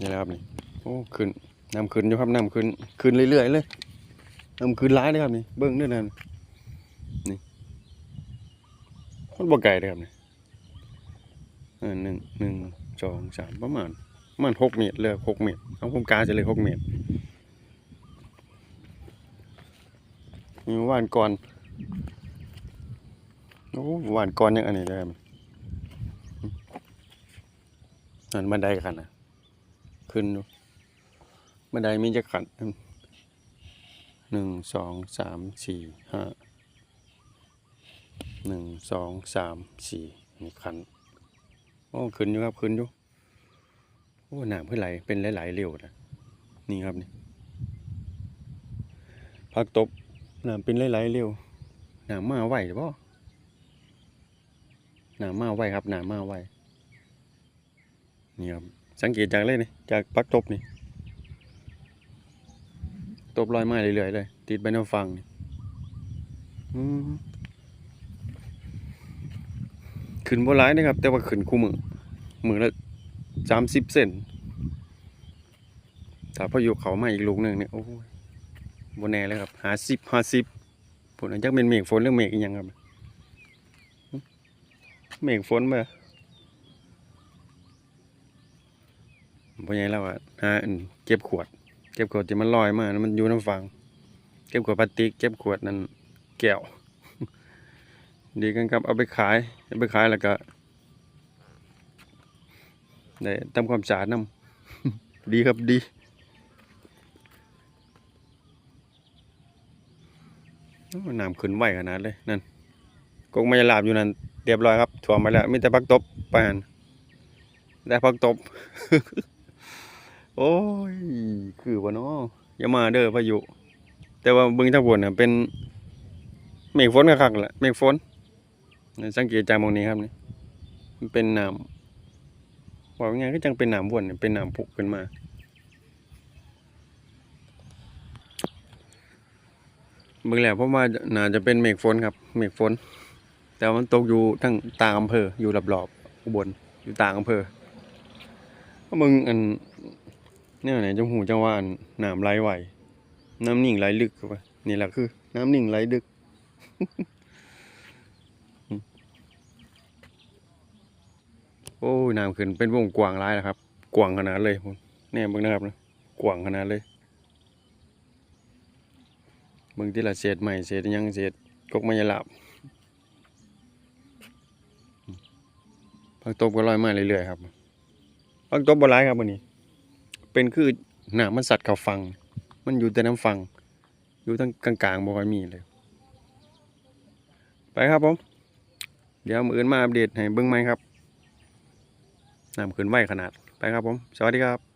นี่แหละครับนี่โอ้ขึ้นน้ำขึ้นอยู่ครับน้ำขึ้นขึ้นเรื่อยๆเลยน้ำขึ้นร้ายเลยครับนี่เบิ้งด้วยนะนี่มันบ่ไกลเลยครับนี่เออหนึ่งหนึ่งสองสามประมาณประมาณหกเมตรเลยหกเมตรเอาผมกาจะเลยหกเมตรมีวานก่อนโอ้หวานก่อนยังอันนี้เลยครับนั่นบันไดกันนะ ขึ้นดูบันไดมีจะขันหนึ่งสองสามสี่ห้าหนึ่งสองสามสี่นี่ขันโอ้ขึ้นอยู่ครับขึ้นอยู่โอ้หนามเพื่อไหลเป็นหลายๆเร็วนะนี่ครับนี่พักตบหนามเป็นหลายๆเร็วหนามมาไหวหรือเปล่าหนามมาไหวครับหนามมาไหวนี่ครับ สังเกตจากเลยนี่จากปักตบนี่ตบลอยไม้เรื่อยๆเลย ติดใบหน้าฟังนี่ขึ้นบ่ร้ายนะครับ แต่ว่าขึ้นคู่มือมือละสามสิบเซนถ้าพายุเขามาอีกลูกหนึ่งเนี่ยโอ้ยบนแน่เลยครับหาสิบห้าสิบผลอันจักเป็นเมฆฝนหรือเมฆอีกยังครับเมฆฝนมา พ่อใหญ่เราอะหาอันเก็บขวด เก็บขวดที่มันลอยมาแล้วมันอยู่น้ำฟัง เก็บขวดพลาสติก เก็บขวดนั่นแก้ว ดีกันครับเอาไปขายเอาไปขายแล้วก็ได้ทำความสะอาดน้ำดีครับดีน้ำขึ้นไหวขนาดเลยนั่นกงไม่ลาบอยู่นั่นเรียบร้อยครับถ่วมไปแล้วมีแต่พักตบไปหันได้พักตบ โอ้ย คือว่านาะอย่ามาเด้อพายุ แต่ว่าบิ่งทางบนน่ะเป็นเมฆฝนคักแหละเมฆฝน สังเกตจากมองนี้ครับนี่มันเป็นน้ำว่าไงก็จังเป็นน้ำวนนี่เป็นน้ำพุขึ้นมาบิ่งแหล้วเพราะว่าน่าจะเป็นเมฆฝนครับ เมฆฝน แต่วันตกอยู่ทั้งต่างอำเภออยู่รอบๆอุบลอยู่ต่างอำเภอมึงอัน เนี่ยไหนจังหูจังว่านน้ำไหลไหวน้ำนิ่งไหลลึกเข้าไปนี่แหละคือ น้ำนิ่งไหลลึกโอ้ยน้ำขึ้นเป็นวงกว้างร้ายแล้วครับ กว้างขนาดเลยพุ่นเนี่ยเบิ่งนะครับนะกว้างขนาดเลยเบิ่งที่ละเศษใหม่เศษอิหยังเศษกกไม้ยาลาบพักตบก็ลอยมาเรื่อยๆครับพักตบบ่ร้ายครับวันนี้ เป็นคือหนามันสัตว์เขาฟัง มันอยู่แต่น้ำฟัง อยู่ทั้งกลางๆบ่ค่อยมีเลย ไปครับผม เดี๋ยวมืออื่นมาอัปเดตให้เบิ้งไหมครับน้ำขึ้นไหวขนาด ไปครับผม สวัสดีครับ